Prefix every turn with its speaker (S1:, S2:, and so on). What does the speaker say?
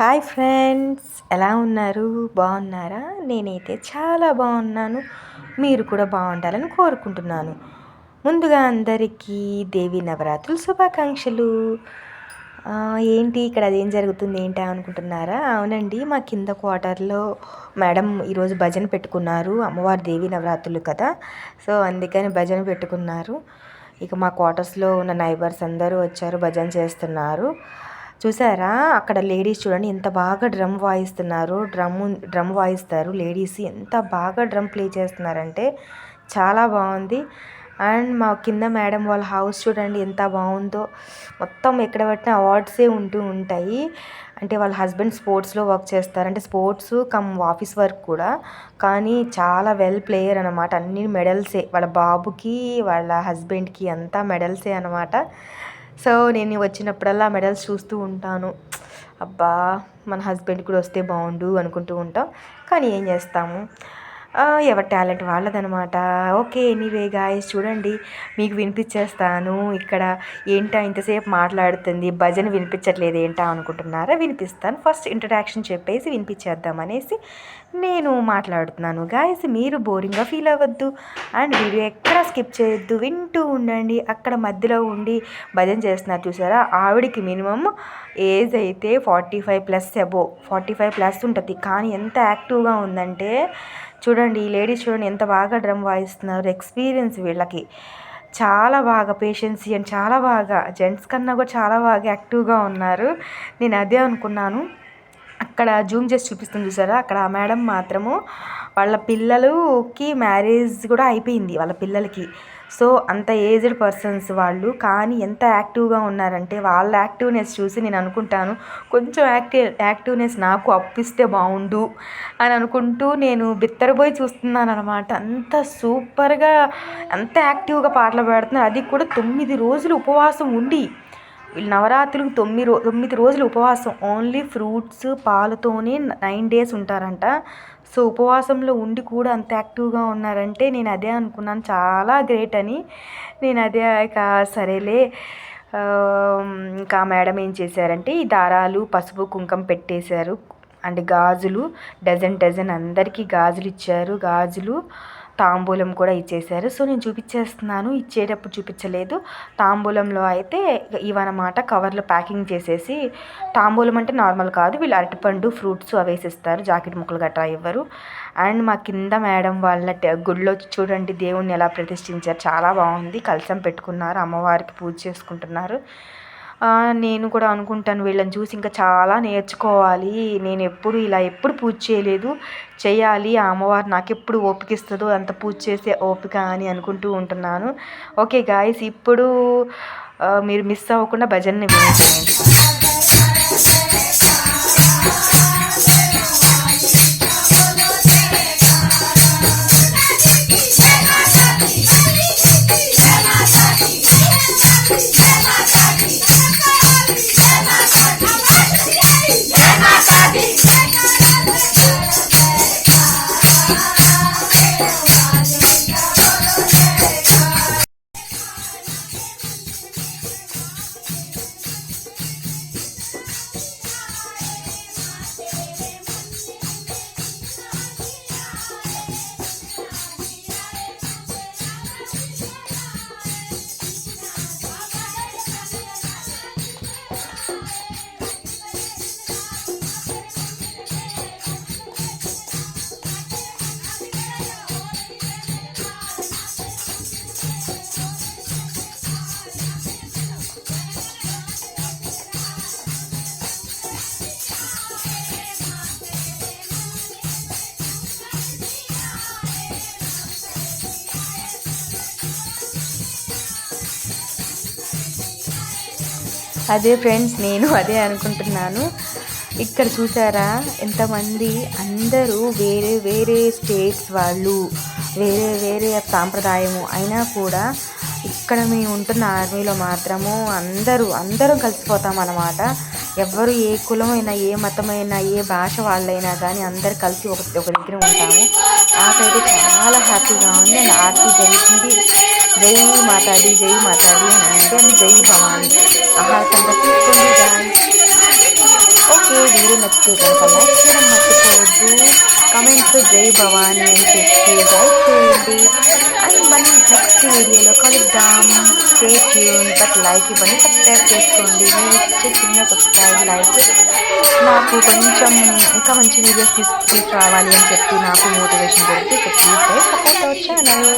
S1: Hi friends ఎలా ఉన్నారు? బాగున్నారా? నేనైతే చాలా బాగున్నాను. మీరు కూడా బాగుండాలని కోరుకుంటున్నాను. ముందుగా అందరికీ దేవి నవరాత్రులు శుభాకాంక్షలు. ఏంటి ఇక్కడ అదేం జరుగుతుంది ఏంటి అనుకుంటున్నారా? అవునండి మా కింద క్వార్టర్లో మేడం ఈరోజు భజన పెట్టుకున్నారు. అమ్మవారి దేవి నవరాత్రులు కదా. సో అందుకని భజన పెట్టుకున్నారు. ఇక మా క్వార్టర్స్లో ఉన్న నైబర్స్ అందరూ వచ్చారు భజన చేస్తున్నారు. చూసారా? అక్కడ లేడీస్ చూడండి ఎంత బాగా డ్రమ్ వాయిస్తున్నారు. డ్రమ్ డ్రమ్ వాయిస్తారు లేడీస్. ఎంత బాగా డ్రమ్ ప్లే చేస్తున్నారంటే చాలా బాగుంది. అండ్ మా కింద మేడం వాళ్ళ హౌస్ చూడండి ఎంత బాగుందో. మొత్తం ఎక్కడ పట్టిన అవార్డ్సే ఉంటూ ఉంటాయి. అంటే వాళ్ళ హస్బెండ్ స్పోర్ట్స్లో వర్క్ చేస్తారు. అంటే స్పోర్ట్స్ కమ్ ఆఫీస్ వర్క్ కూడా. కానీ చాలా వెల్ ప్లేయర్ అనమాట అన్ని మెడల్సే. వాళ్ళ బాబుకి వాళ్ళ హస్బెండ్కి అంతా మెడల్సే అనమాట సో నేను వచ్చినప్పుడల్లా మెడల్స్ చూస్తూ ఉంటాను. అబ్బా మన హస్బెండ్ కూడా వస్తే బాగుండు అనుకుంటూ ఉంటాం. కానీ ఏం చేస్తాము? ఎవరి టాలెంట్ వాళ్ళదనమాట. ఓకే ఎనీవే గాయస్ చూడండి మీకు వినిపించేస్తాను. ఇక్కడ ఏంటా ఇంతసేపు మాట్లాడుతుంది? భజన వినిపించట్లేదు ఏంటా అనుకుంటున్నారా? వినిపిస్తాను. ఫస్ట్ ఇంట్రడాక్షన్ చెప్పేసి వినిపించేద్దాం అనేసి నేను మాట్లాడుతున్నాను. గాయస్ మీరు బోరింగ్గా ఫీల్ అవ్వద్దు. అండ్ వీడియో ఎక్కడ స్కిప్ చేయొద్దు. వింటూ ఉండండి. అక్కడ మధ్యలో ఉండి భజన చేస్తున్నారు చూసారా? ఆవిడికి మినిమం ఏజ్ అయితే forty five plus above forty five plus ఉంటుంది. కానీ ఎంత యాక్టివ్గా ఉందంటే చూడండి ఈ లేడీస్ చూడండి ఎంత బాగా డ్రమ్ వాయిస్తున్నారు. ఎక్స్పీరియన్స్ వీళ్ళకి. చాలా బాగా పేషెన్సీ అండ్ చాలా బాగా జెంట్స్ కన్నా కూడా చాలా బాగా యాక్టివ్గా ఉన్నారు. నేను అదే అనుకున్నాను. అక్కడ జూమ్ చేసి చూపిస్తుంది చూసారా? అక్కడ ఆ మేడం మాత్రము వాళ్ళ పిల్లలకి మ్యారేజ్ కూడా అయిపోయింది వాళ్ళ పిల్లలకి. సో అంత ఏజ్డ్ పర్సన్స్ వాళ్ళు కానీ ఎంత యాక్టివ్గా ఉన్నారంటే వాళ్ళ యాక్టివ్నెస్ చూసి నేను అనుకుంటాను కొంచెం యాక్టివ్ యాక్టివ్నెస్ నాకు అప్పిస్తే బాగుండు అని అనుకుంటూ నేను బిత్తరబోయి చూస్తున్నాను అనమాట అంత సూపర్గా అంత యాక్టివ్గా పాటలు పాడుతున్నారు. అది కూడా తొమ్మిది రోజులు ఉపవాసం ఉండి నవరాత్రులకు తొమ్మిది రో తొమ్మిది రోజులు ఉపవాసం. ఓన్లీ ఫ్రూట్స్ పాలతోనే నైన్ డేస్ ఉంటారంట. సో ఉపవాసంలో ఉండి కూడా అంత యాక్టివ్గా ఉన్నారంటే నేను అదే అనుకున్నాను. చాలా గ్రేట్ అని. నేను అదే ఇక సరేలే. ఇంకా మేడం ఏం చేశారంటే ఈ దారాలు పసుపు కుంకం పెట్టేశారు. అండ్ గాజులు డజన్ డజన్ అందరికీ గాజులు ఇచ్చారు. గాజులు తాంబూలం కూడా ఇచ్చేసారు సో నేను చూపించేస్తున్నాను. ఇచ్చేటప్పుడు చూపించలేదు. తాంబూలంలో అయితే ఇవన్నమాట కవర్లో ప్యాకింగ్ చేసేసి తాంబూలం అంటే నార్మల్ కాదు. వీళ్ళు అరటిపండు ఫ్రూట్స్ అవి వేసిస్తారు. జాకెట్ ముక్కలు గట్రా ఇవ్వరు. అండ్ మా కింద మేడం వాళ్ళ గుడిలో చూడండి దేవుణ్ణి ఎలా ప్రతిష్ఠించారు. చాలా బాగుంది. కలసం పెట్టుకున్నారు. అమ్మవారికి పూజ చేసుకుంటున్నారు. నేను కూడా అనుకుంటాను వీళ్ళని చూసి ఇంకా చాలా నేర్చుకోవాలి. నేను ఎప్పుడు ఇలా ఎప్పుడు పూజ చేయలేదు. చేయాలి. ఆ అమ్మవారు నాకు ఎప్పుడు ఓపిక ఇస్తుందో అంత పూజ చేసే ఓపిక అని అనుకుంటూ ఉంటున్నాను. ఓకే గాయస్ ఇప్పుడు మీరు మిస్ అవ్వకుండా భజన్ని వినేసేయండి అదే ఫ్రెండ్స్ నేను అదే అనుకుంటున్నాను. ఇక్కడ చూసారా? ఎంతమంది అందరూ వేరే వేరే స్టేట్స్ వాళ్ళు వేరే వేరే సాంప్రదాయము అయినా కూడా ఇక్కడ మేము ఉంటున్న ఆర్మీలో మాత్రము అందరూ అందరం కలిసిపోతాం అన్నమాట. ఎవరు ఏ కులమైనా ఏ మతమైనా ఏ భాష వాళ్ళైనా కానీ అందరు కలిసి ఒక ఒక దగ్గర ఉంటాము. నాకైతే చాలా హ్యాపీగా ఉంది. అండ్ ఆర్తి జరుగుతుంది. జై మాతాది జై మాతాది అని జై భవాని. ఆహార తీసుకోండి ఓకే వీడియో నచ్చితే కనుక లైక్ చేయడం మర్చిపోవద్దు. కమెంట్స్ జై భవాని అని చెప్పి లైక్ చేయండి. అండ్ మనం నెక్స్ట్ వీడియోలో కలుద్దాం. స్టే ట్యూన్ బట్ లైక్ ఇవ్వండి సబ్స్క్రైబ్ చేసుకోండి. మీరు ఇచ్చే చిన్న సబ్స్క్రైబ్ లైక్. నాకు కొంచెం ఇంకా మంచి వీడియోస్ తీసుకు తీసుకురావాలి అని చెప్పి నాకు మోటివేషన్ దొరికి ప్లీజ్ సపోర్ట్ అవర్ ఛానల్